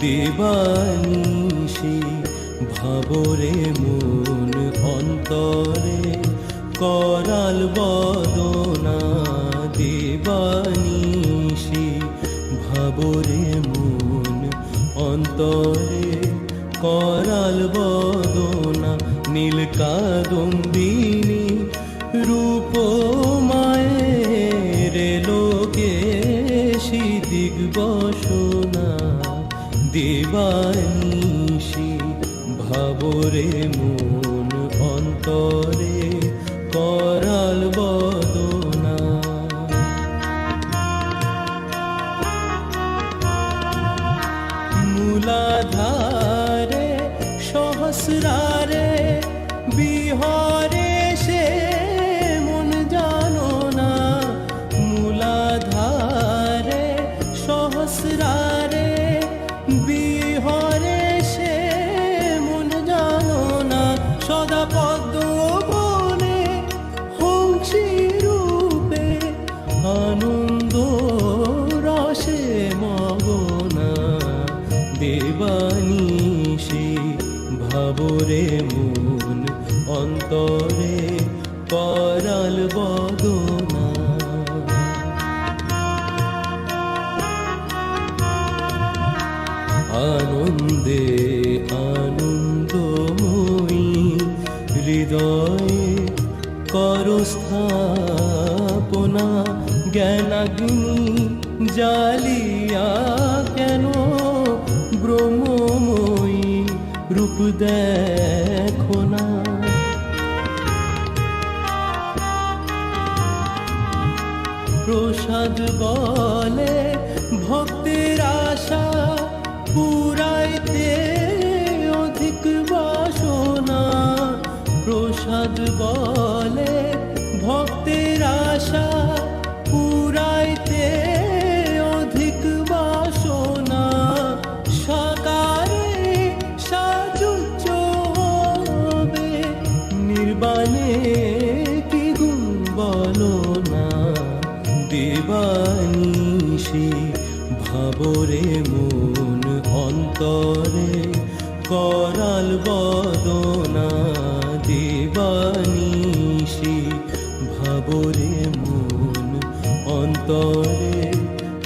দেবানিশি, ভাবরে মন অন্তরে, করাল বদনা দেবানিশি, ভাবরে মন অন্তরে, করাল বদনা নীল কাদম্বিনী রূপ দেবানিশি ভাবরে মন অন্তরে করাল বদনা। মূলাধারে সহস্রারে বিহরে সদা পদ্ম বনে হংসী রূপে আনন্দ রসে মগনা। দেবানিশি ভাবরে মন অন্তরে করাল বদনা। আনন্দে জ্ঞানাগ্নি জালিয়া কেন ব্রহ্মময়ী রূপ দেখো না? প্রসাদ বলে ভক্তের আশা, পুরাইতে অধিক বাসনা। প্রসাদ বলে বলো না দেবানিশি ভাবরে মন অন্তরে করাল বদনা দেবানিশি ভাবরে মন অন্তরে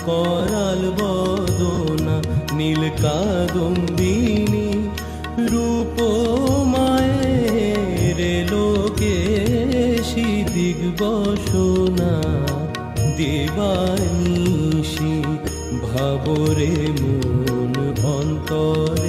করাল বদনা নীল কাদম্বিনী দেবানিশি ভাবরে মন অন্তরে